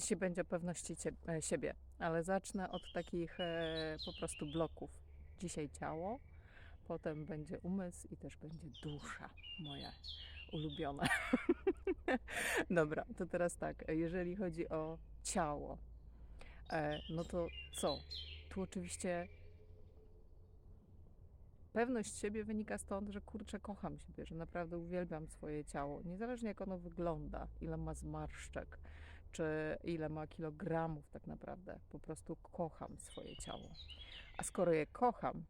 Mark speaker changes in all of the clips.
Speaker 1: Dzisiaj będzie o pewności e, siebie, ale zacznę od takich e, po prostu bloków. Dzisiaj ciało, potem będzie umysł i też będzie dusza moja ulubiona. Dobra, to teraz tak, jeżeli chodzi o ciało, e, no to co? Tu oczywiście pewność siebie wynika stąd, że kurczę, kocham siebie, że naprawdę uwielbiam swoje ciało, niezależnie jak ono wygląda, ile ma zmarszczek, czy ile ma kilogramów tak naprawdę. Po prostu kocham swoje ciało. A skoro je kocham,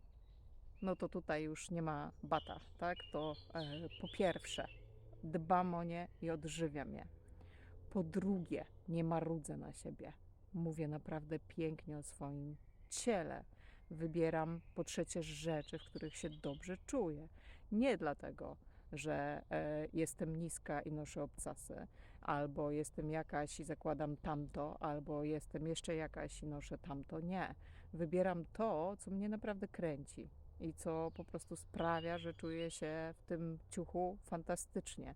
Speaker 1: no to tutaj już nie ma bata, tak? To e, po pierwsze dbam o nie i odżywiam je. Po drugie, nie marudzę na siebie. Mówię naprawdę pięknie o swoim ciele. Wybieram po trzecie rzeczy, w których się dobrze czuję. Nie dlatego, że e, jestem niska i noszę obcasy, albo jestem jakaś i zakładam tamto, albo jestem jeszcze jakaś i noszę tamto. Nie. Wybieram to, co mnie naprawdę kręci i co po prostu sprawia, że czuję się w tym ciuchu fantastycznie.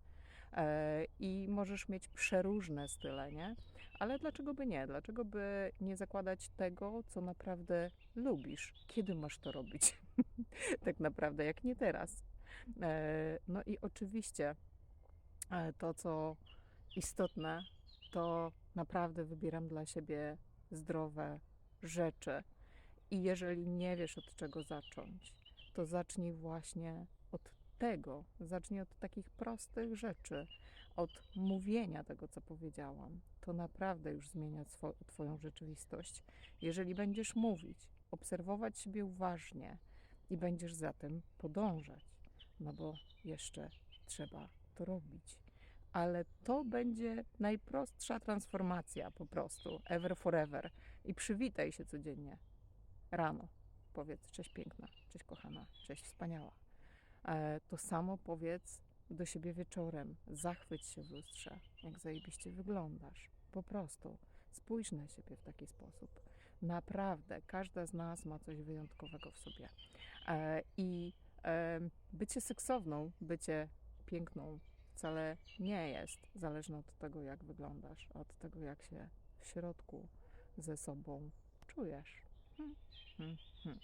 Speaker 1: E, I możesz mieć przeróżne style, nie? Ale dlaczego by nie? Dlaczego by nie zakładać tego, co naprawdę lubisz? Kiedy masz to robić? tak naprawdę, jak nie teraz. E, No i oczywiście e, to, co istotne, to naprawdę wybieram dla siebie zdrowe rzeczy. I jeżeli nie wiesz od czego zacząć, to zacznij właśnie od tego. Zacznij od takich prostych rzeczy, od mówienia tego, co powiedziałam. To naprawdę już zmienia swo- Twoją rzeczywistość. Jeżeli będziesz mówić, obserwować siebie uważnie i będziesz za tym podążać, no bo jeszcze trzeba to robić. Ale to będzie najprostsza transformacja po prostu, ever forever. I przywitaj się codziennie rano. Powiedz cześć piękna, cześć kochana, cześć wspaniała. E, To samo powiedz do siebie wieczorem. Zachwyć się w lustrze, jak zajebiście wyglądasz. Po prostu spójrz na siebie w taki sposób. Naprawdę, każda z nas ma coś wyjątkowego w sobie. E, I bycie seksowną, bycie piękną wcale nie jest zależne od tego, jak wyglądasz, od tego, jak się w środku ze sobą czujesz. Hmm, hmm, hmm.